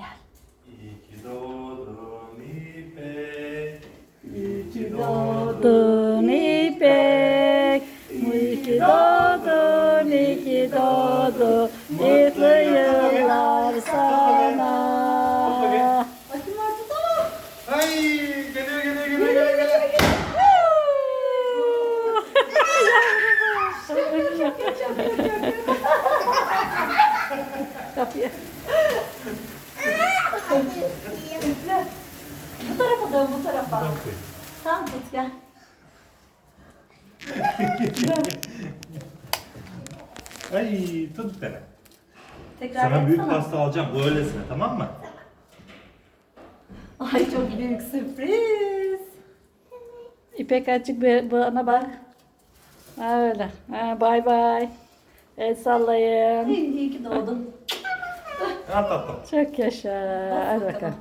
Gel. İyi ki doğdun İpek. İyi ki doğdun İpek. İyi ki doğdun, iyi ki doğdun. Mutlu yıllar sana. Bakın var tutalım. Ay geliyor geliyor geliyor geliyor. geliyor. Kapıya. Bu tarafa dön, bu tarafa. Tam tut gel. Ay tut beni. Tekrar Sana büyük yapsana. pasta alacağım böylesine tamam mı? Ay çok büyük sürpriz. İpek açık bir bana bak. Ha öyle. Ha, bay bay. El sallayın. İyi ki doğdun. At at at. Çok yaşa. Hadi bakalım.